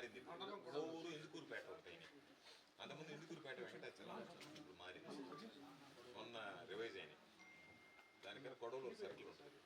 మారింది. ఇప్పుడు ఊరు ఇందుకూరుపేట ఒకటి అంతకుముందు ఇందుకూరుపేట వెంకటాచలం ఇప్పుడు మారింది. మొన్న రివైజ్ అయినాయి. దానికన్నా కొడవలూరు సర్కిల్ ఉంటుంది.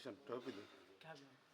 Alexandre, tô. Tá bom.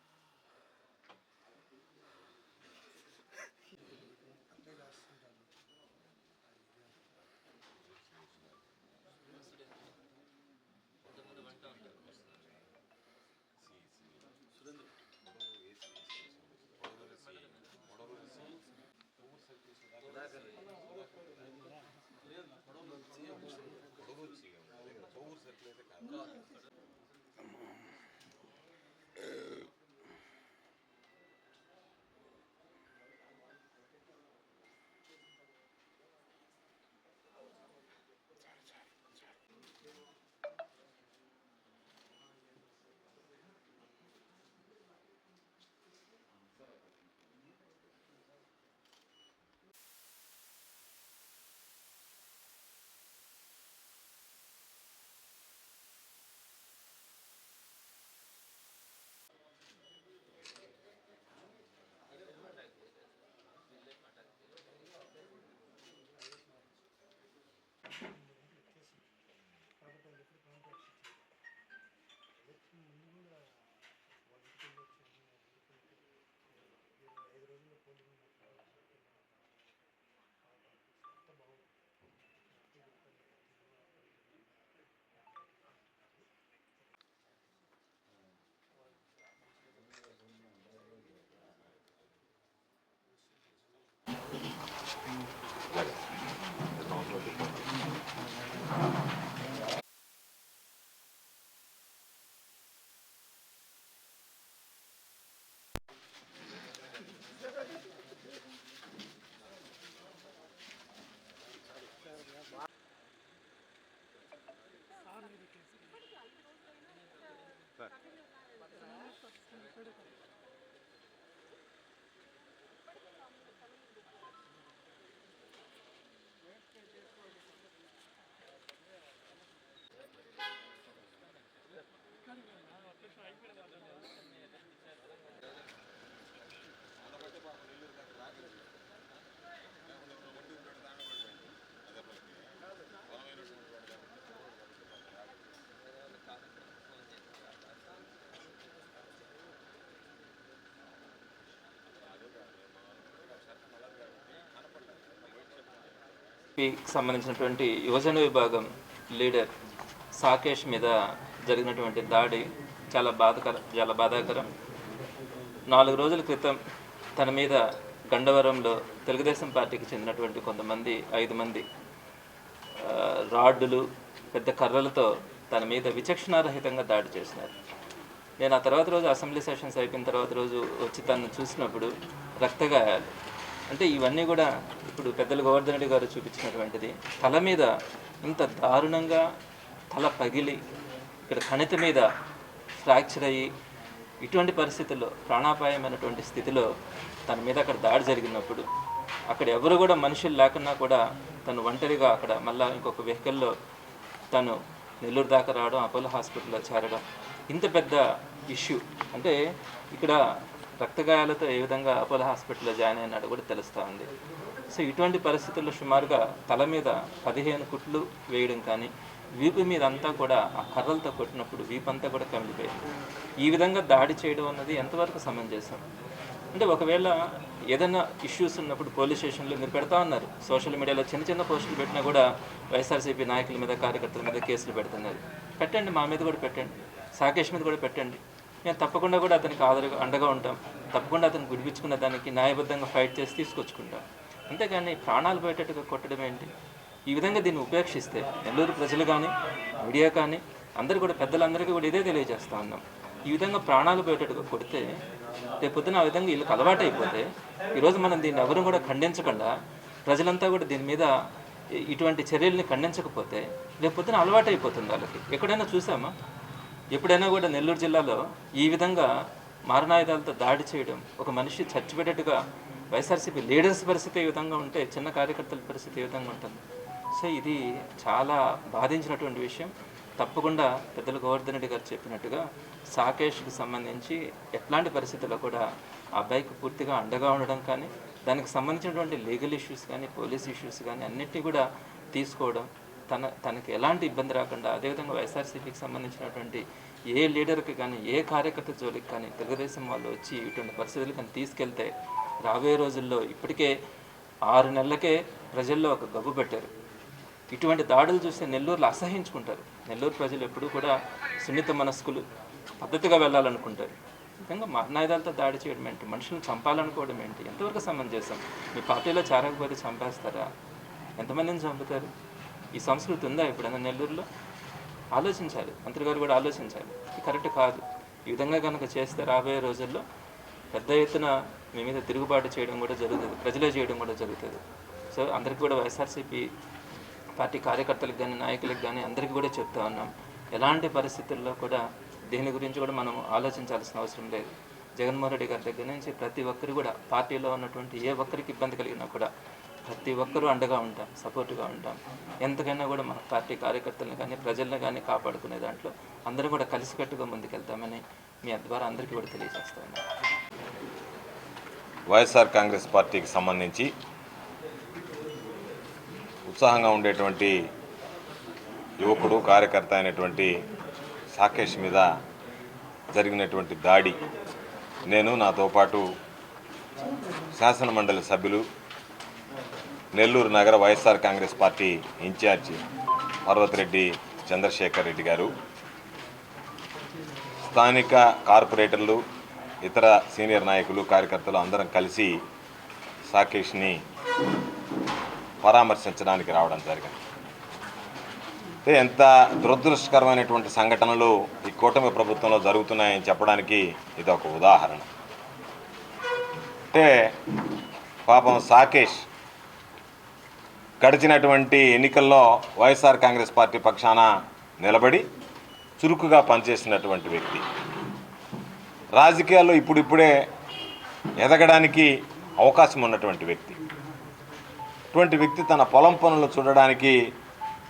critical. కి సంబంధించినటువంటి యువజన విభాగం లీడర్ సాకేష్ మీద జరిగినటువంటి దాడి చాలా బాధకర చాలా బాధాకరం. నాలుగు రోజుల క్రితం తన మీద గండవరంలో తెలుగుదేశం పార్టీకి చెందినటువంటి కొంతమంది ఐదు మంది రాడ్డులు పెద్ద కర్రలతో తన మీద విచక్షణారహితంగా దాడి చేసినారు. నేను ఆ తర్వాత రోజు అసెంబ్లీ సెషన్స్ అయిపోయిన తర్వాత రోజు వచ్చి తను చూసినప్పుడు రక్తగాయాలు అంటే ఇవన్నీ కూడా ఇప్పుడు పెద్దలు గోవర్ధన్ రెడ్డి గారు చూపించినటువంటిది. తల మీద ఇంత దారుణంగా తల పగిలి ఇక్కడ కణిత మీద ఫ్రాక్చర్ అయ్యి ఇటువంటి పరిస్థితుల్లో ప్రాణాపాయమైనటువంటి స్థితిలో తన మీద అక్కడ దాడి జరిగినప్పుడు అక్కడ ఎవరు కూడా మనుషులు లేకున్నా కూడా తను ఒంటరిగా అక్కడ మళ్ళా ఇంకొక వెహికల్లో తను నెల్లూరు దాకా రావడం అపోలో హాస్పిటల్లో చేరడం. ఇంత పెద్ద ఇష్యూ. అంటే ఇక్కడ రక్తగాయాలతో ఏ విధంగా అపోలో హాస్పిటల్లో జాయిన్ అయినాడు కూడా తెలుస్తూ ఉంది. సో ఇటువంటి పరిస్థితుల్లో సుమారుగా తల మీద పదిహేను కుట్లు వేయడం కానీ వీపు మీద అంతా కూడా ఆ కర్రలతో కొట్టినప్పుడు వీపు అంతా కూడా కమిలిపోయింది. ఈ విధంగా దాడి చేయడం అన్నది ఎంతవరకు సమంజసం? అంటే ఒకవేళ ఏదైనా ఇష్యూస్ ఉన్నప్పుడు పోలీస్ స్టేషన్లో మీరు పెడతా ఉన్నారు. సోషల్ మీడియాలో చిన్న చిన్న పోస్టులు పెట్టినా కూడా వైఎస్ఆర్సీపీ నాయకుల మీద కార్యకర్తల మీద కేసులు పెడుతున్నారు. పెట్టండి మా మీద కూడా పెట్టండి. సాకేష్ మీద కూడా పెట్టండి. మేము తప్పకుండా కూడా అతనికి ఆదరగా అండగా ఉంటాం. తప్పకుండా అతను గుడిపించుకున్న దానికి న్యాయబద్ధంగా ఫైట్ చేసి తీసుకొచ్చుకుంటాం. అంతేగాని ప్రాణాలు పోయేటట్టుగా కొట్టడం ఏంటి? ఈ విధంగా దీన్ని ఉపేక్షిస్తే నెల్లూరు ప్రజలు కానీ మీడియా కానీ అందరూ కూడా పెద్దలందరికీ కూడా ఇదే తెలియజేస్తూ ఉన్నాం. ఈ విధంగా ప్రాణాలు పోయేటట్టుగా కొడితే రేపు పొద్దున ఆ విధంగా వీళ్ళకి అలవాటు అయిపోతే ఈరోజు మనం దీన్ని ఎవరు కూడా ఖండించకుండా ప్రజలంతా కూడా దీని మీద ఇటువంటి చర్యల్ని ఖండించకపోతే రేపు పొద్దున అలవాటు అయిపోతుంది వాళ్ళకి. ఎక్కడైనా చూసామా? ఎప్పుడైనా కూడా నెల్లూరు జిల్లాలో ఈ విధంగా మారణాయుధాలతో దాడి చేయడం ఒక మనిషి చచ్చిపెట్టేట్టుగా వైఎస్ఆర్సీపీ లీడర్స్ పరిస్థితి ఈ విధంగా ఉంటే చిన్న కార్యకర్తల పరిస్థితి ఏ విధంగా ఉంటుంది? సో ఇది చాలా బాధించినటువంటి విషయం. తప్పకుండా పెద్దలు గోవర్ధన్ రెడ్డి గారు చెప్పినట్టుగా సాకేష్కి సంబంధించి ఎట్లాంటి పరిస్థితుల్లో కూడా ఆ అబ్బాయికి పూర్తిగా అండగా ఉండడం కానీ దానికి సంబంధించినటువంటి లీగల్ ఇష్యూస్ కానీ పోలీస్ ఇష్యూస్ కానీ అన్నిటినీ కూడా తీసుకోవడం తన తనకి ఎలాంటి ఇబ్బంది రాకుండా అదేవిధంగా వైఎస్ఆర్సీపీకి సంబంధించినటువంటి ఏ లీడర్కి కానీ ఏ కార్యకర్త జోలికి కానీ తెలుగుదేశం వాళ్ళు వచ్చి ఇటువంటి పరిస్థితులు కానీ తీసుకెళ్తే రాబోయే రోజుల్లో ఇప్పటికే ఆరు నెలలకే ప్రజల్లో ఒక గబ్బు పెట్టారు. ఇటువంటి దాడులు చూస్తే నెల్లూరులో అసహించుకుంటారు. నెల్లూరు ప్రజలు ఎప్పుడూ కూడా సున్నిత మనస్కులు పద్ధతిగా వెళ్ళాలనుకుంటారు. నిజంగా మరణాయుధాలతో దాడి చేయడం ఏంటి? మనుషులను చంపాలనుకోవడం ఏంటి? ఎంతవరకు సమంజసం మీ పార్టీలో చేరకపోతే చంపేస్తారా? ఎంతమందిని చంపుతారు? ఈ సంస్కృతి ఉందా ఎప్పుడైనా నెల్లూరులో? ఆలోచించాలి. మంత్రి గారు కూడా ఆలోచించాలి. ఇది కరెక్ట్ కాదు. ఈ విధంగా కనుక చేస్తే రాబోయే రోజుల్లో పెద్ద ఎత్తున మీ మీద తిరుగుబాటు చేయడం కూడా జరుగుతుంది. ప్రజలే చేయడం కూడా జరుగుతుంది. సో అందరికీ కూడా వైఎస్ఆర్సీపీ పార్టీ కార్యకర్తలకు కానీ నాయకులకు కానీ అందరికీ కూడా చెప్తా ఉన్నాం. ఎలాంటి పరిస్థితుల్లో కూడా దీని గురించి కూడా మనం ఆలోచించాల్సిన అవసరం లేదు. జగన్మోహన్ రెడ్డి గారి దగ్గర నుంచి ప్రతి ఒక్కరు కూడా పార్టీలో ఉన్నటువంటి ఏ ఒక్కరికి ఇబ్బంది కలిగినా కూడా ప్రతి ఒక్కరూ అండగా ఉంటాం సపోర్ట్గా ఉంటాం. ఎంతకైనా కూడా మన పార్టీ కార్యకర్తలను కానీ ప్రజలను కానీ కాపాడుకునే దాంట్లో అందరూ కూడా కలిసికట్టుగా ముందుకెళ్తామని మీ ద్వారా అందరికీ కూడా తెలియజేస్తా వైఎస్ఆర్ కాంగ్రెస్ పార్టీకి సంబంధించి ఉత్సాహంగా ఉండేటువంటి యువకుడు కార్యకర్త అయినటువంటి సాకేష్ మీద జరిగినటువంటి దాడి నేను నాతో పాటు శాసనమండలి సభ్యులు నెల్లూరు నగర YSR Congress party incharge Parvathireddy Chandrasekhar Reddy గారు స్థానిక కార్పొరేటర్లు ఇతర సీనియర్ నాయకులు కార్యకర్తలు అందరం కలిసి సాకేష్ని పరామర్శించడానికి రావడం జరిగింది. అంటే ఎంత దురదృష్టకరమైనటువంటి సంఘటనలు ఈ కూటమి ప్రభుత్వంలో జరుగుతున్నాయని చెప్పడానికి ఇది ఒక ఉదాహరణ. అంటే పాపం సాకేష్ గడిచినటువంటి ఎన్నికల్లో వైఎస్ఆర్ కాంగ్రెస్ పార్టీ పక్షాన నిలబడి చురుకుగా పనిచేసినటువంటి వ్యక్తి. రాజకీయాల్లో ఇప్పుడిప్పుడే ఎదగడానికి అవకాశం ఉన్నటువంటి వ్యక్తి. అటువంటి వ్యక్తి తన పొలం పనులు చూడడానికి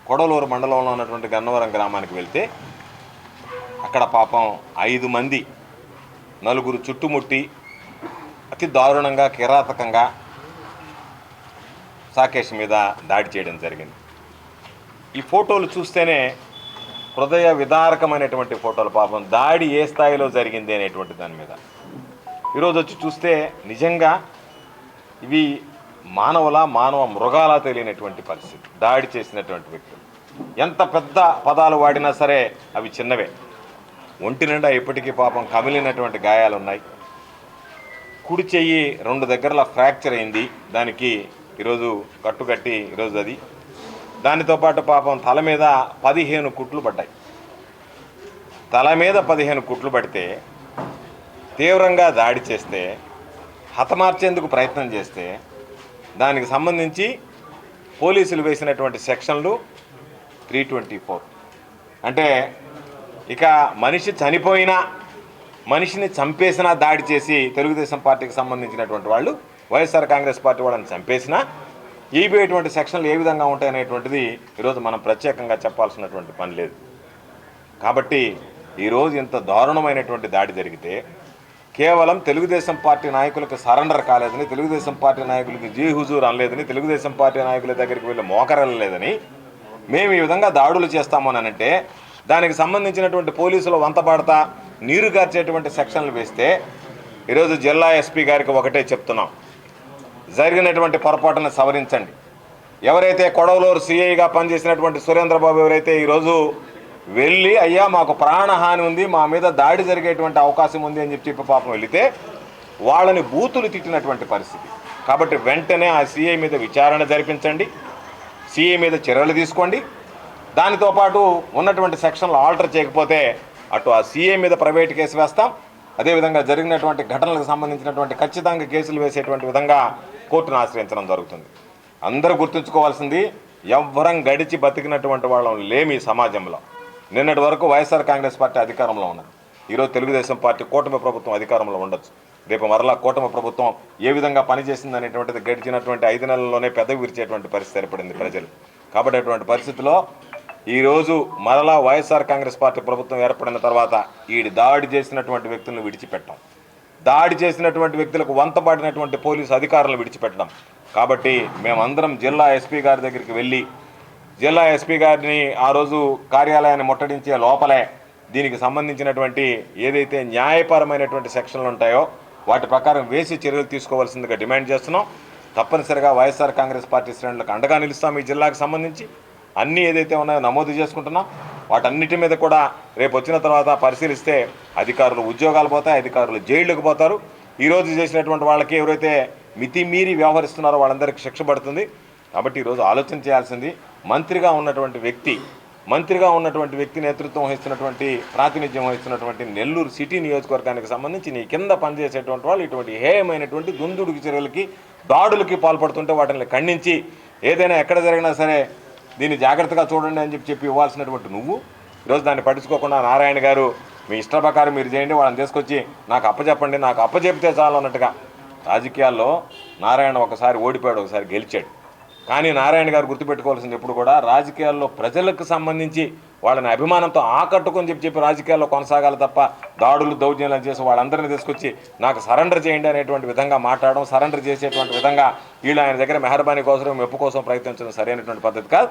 కొడలూరు మండలంలో ఉన్నటువంటి గన్నవరం గ్రామానికి వెళ్తే అక్కడ పాపం ఐదు మంది నలుగురు చుట్టుముట్టి అతి దారుణంగా కిరాతకంగా సాకేష్ మీద దాడి చేయడం జరిగింది. ఈ ఫోటోలు చూస్తేనే హృదయ విదారకమైనటువంటి ఫోటోలు పాపం దాడి ఏ స్థాయిలో జరిగింది అనేటువంటి దాని మీద. ఈరోజు వచ్చి చూస్తే నిజంగా ఇవి మానవుల మానవ మృగాల తెలియనటువంటి పరిస్థితి దాడి చేసినటువంటి వ్యక్తులు. ఎంత పెద్ద పదాలు వాడినా సరే అవి చిన్నవే. ఒంటి నిండా ఇప్పటికీ పాపం కమిలినటువంటి గాయాలు ఉన్నాయి కుడి చెయ్యి రెండు దగ్గరల ఫ్రాక్చర్ అయింది. దానికి ఈరోజు కట్టుకట్టి ఈరోజు అది. దానితో పాటు పాపం తల మీద పదిహేను కుట్లు పడ్డాయి. తల మీద పదిహేను కుట్లు పడితే తీవ్రంగా దాడి చేస్తే హతమార్చేందుకు ప్రయత్నం చేస్తే దానికి సంబంధించి పోలీసులు వేసినటువంటి సెక్షన్లు త్రీ ట్వంటీ ఫోర్. అంటే ఇక మనిషి చనిపోయినా మనిషిని చంపేసినా దాడి చేసి తెలుగుదేశం పార్టీకి సంబంధించినటువంటి వాళ్ళు వైఎస్ఆర్ కాంగ్రెస్ పార్టీ వాళ్ళని చంపేసినా ఈబేటువంటి సెక్షన్లు ఏ విధంగా ఉంటాయనేటువంటిది ఈరోజు మనం ప్రత్యేకంగా చెప్పాల్సినటువంటి పని లేదు. కాబట్టి ఈరోజు ఇంత దారుణమైనటువంటి దాడి జరిగితే కేవలం తెలుగుదేశం పార్టీ నాయకులకు సరెండర్ కాలేదని తెలుగుదేశం పార్టీ నాయకులకి జీ హుజూర్ అనలేదని తెలుగుదేశం పార్టీ నాయకుల దగ్గరికి వెళ్ళి మోకరలేదని మేము ఈ విధంగా దాడులు చేస్తాము అంటే దానికి సంబంధించినటువంటి పోలీసులు వంతపాడతా నీరు గార్చేటువంటి సెక్షన్లు వేస్తే ఈరోజు జిల్లా ఎస్పీ గారికి ఒకటే చెప్తున్నాం. జరిగినటువంటి పొరపాటును సవరించండి. ఎవరైతే కొడవలూరు సిఐగా పనిచేసినటువంటి సురేంద్రబాబు ఎవరైతే ఈరోజు వెళ్ళి అయ్యా మాకు ప్రాణహాని ఉంది మా మీద దాడి జరిగేటువంటి అవకాశం ఉంది అని చెప్పి చెప్పి పాపం వెళితే వాళ్ళని బూతులు తిట్టినటువంటి పరిస్థితి. కాబట్టి వెంటనే ఆ సీఐ మీద విచారణ జరిపించండి. సీఐ మీద చర్యలు తీసుకోండి. దానితో పాటు ఉన్నటువంటి సెక్షన్లు ఆల్టర్ చేయకపోతే అటు ఆ సీఏ మీద ప్రైవేట్ కేసు వేస్తాం. అదేవిధంగా జరిగినటువంటి ఘటనలకు సంబంధించినటువంటి ఖచ్చితంగా కేసులు వేసేటువంటి విధంగా కోర్టును ఆశ్రయించడం జరుగుతుంది. అందరూ గుర్తుంచుకోవాల్సింది ఎవ్వరం గడిచి బతికినటువంటి వాళ్ళం లేమి ఈ సమాజంలో. నిన్నటి వరకు వైఎస్ఆర్ కాంగ్రెస్ పార్టీ అధికారంలో ఉన్నది. ఈరోజు తెలుగుదేశం పార్టీ కూటమి ప్రభుత్వం అధికారంలో ఉండొచ్చు. రేపు మరలా కూటమి ప్రభుత్వం ఏ విధంగా పనిచేసింది అనేటువంటిది గడిచినటువంటి ఐదు నెలల్లోనే పెదవి విరిచేటువంటి పరిస్థితి ఏర్పడింది ప్రజలు. కాబట్టి అటువంటి పరిస్థితిలో ఈరోజు మరలా వైఎస్ఆర్ కాంగ్రెస్ పార్టీ ప్రభుత్వం ఏర్పడిన తర్వాత ఈ దాడి చేసినటువంటి వ్యక్తులను విడిచిపెట్టాం. దాడి చేసినటువంటి వ్యక్తులకు వంతపాడినటువంటి పోలీసు అధికారులను విడిచిపెట్టడం. కాబట్టి మేమందరం జిల్లా ఎస్పీ గారి దగ్గరికి వెళ్ళి జిల్లా ఎస్పీ గారిని ఆ రోజు కార్యాలయాన్ని ముట్టడించే లోపలే దీనికి సంబంధించినటువంటి ఏదైతే న్యాయపరమైనటువంటి సెక్షన్లు ఉంటాయో వాటి ప్రకారం వేసి చర్యలు తీసుకోవాల్సిందిగా డిమాండ్ చేస్తున్నాం. తప్పనిసరిగా వైఎస్ఆర్ కాంగ్రెస్ పార్టీ శ్రేణులకు అండగా నిలుస్తాం ఈ జిల్లాకు సంబంధించి. అన్నీ ఏదైతే ఉన్నాయో నమోదు చేసుకుంటున్నాం. వాటన్నిటి మీద కూడా రేపు వచ్చిన తర్వాత పరిశీలిస్తే అధికారులు ఉద్యోగాలు పోతాయి అధికారులు జైళ్ళకు పోతారు. ఈరోజు చేసినటువంటి వాళ్ళకి ఎవరైతే మితిమీరి వ్యవహరిస్తున్నారో వాళ్ళందరికీ శిక్ష పడుతుంది. కాబట్టి ఈరోజు ఆలోచన చేయాల్సింది మంత్రిగా ఉన్నటువంటి వ్యక్తి మంత్రిగా ఉన్నటువంటి వ్యక్తి నేతృత్వం వహిస్తున్నటువంటి ప్రాతినిధ్యం వహిస్తున్నటువంటి నెల్లూరు సిటీ నియోజకవర్గానికి సంబంధించి నీ కింద పనిచేసేటువంటి వాళ్ళు ఇటువంటి హేయమైనటువంటి దుందుడుకు చర్యలకి దాడులకి పాల్పడుతుంటే వాటిని ఖండించి ఏదైనా ఎక్కడ జరిగినా సరే దీన్ని జాగ్రత్తగా చూడండి అని చెప్పి చెప్పి ఇవ్వాల్సినటువంటి నువ్వు. ఈరోజు దాన్ని పట్టించుకోకుండా నారాయణ గారు మీ ఇష్ట ప్రకారం మీరు చేయండి వాళ్ళని తీసుకొచ్చి నాకు అప్పచెప్పండి నాకు అప్పచెప్తే చాలు అన్నట్టుగా రాజకీయాల్లో నారాయణ ఒకసారి ఓడిపోయాడు ఒకసారి గెలిచాడు. కానీ నారాయణ గారు గుర్తుపెట్టుకోవాల్సింది ఎప్పుడు కూడా రాజకీయాల్లో ప్రజలకు సంబంధించి వాళ్ళని అభిమానంతో ఆకట్టుకొని చెప్పి చెప్పి రాజకీయాల్లో కొనసాగాలి తప్ప దాడులు దౌర్జన్యాలు చేసి వాళ్ళందరినీ తీసుకొచ్చి నాకు సరెండర్ చేయండి అనేటువంటి విధంగా మాట్లాడడం సరెండర్ చేసేటువంటి విధంగా వీళ్ళు ఆయన దగ్గర మెహర్బానీ కోసం మెప్పు కోసం ప్రయత్నించడం సరైనటువంటి పద్ధతి కాదు.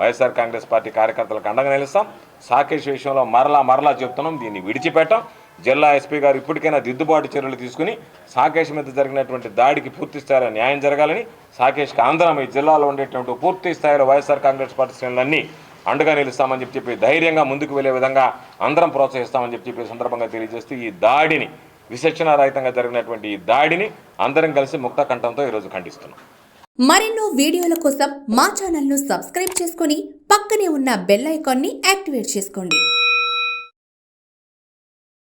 వైఎస్ఆర్ కాంగ్రెస్ పార్టీ కార్యకర్తలకు అండగా నిలుస్తాం. సాకేష్ విషయంలో మరలా మరలా చెప్తున్నాం. దీన్ని విడిచిపెట్టాం. జిల్లా ఎస్పీ గారు ఇప్పటికైనా దిద్దుబాటు చర్యలు తీసుకుని సాకేష్ మీద జరిగినటువంటి దాడికి పూర్తి స్థాయిలో న్యాయం జరగాలని సాకేష్కి ఆంధ్రం ఈ జిల్లాలో ఉండేటువంటి పూర్తి స్థాయిలో వైఎస్ఆర్ కాంగ్రెస్ పార్టీ శ్రేణులన్నీ అండగా నిలుస్తామని చెప్పి చెప్పి ధైర్యంగా ముందుకు వెళ్ళే విధంగా అందరం ప్రోత్సహిస్తామని చెప్పి చెప్పి సందర్భంగా తెలియజేస్తూ ఈ దాడిని విశక్షణారహితంగా జరిగినటువంటి ఈ దాడిని అందరం కలిసి ముక్త కంఠంతో ఈరోజు ఖండిస్తున్నాం. మరెన్నో వీడియోల కోసం మా ఛానల్ను సబ్స్క్రైబ్ చేసుకొని పక్కనే ఉన్న బెల్ ఐకాన్ని యాక్టివేట్ చేసుకోండి.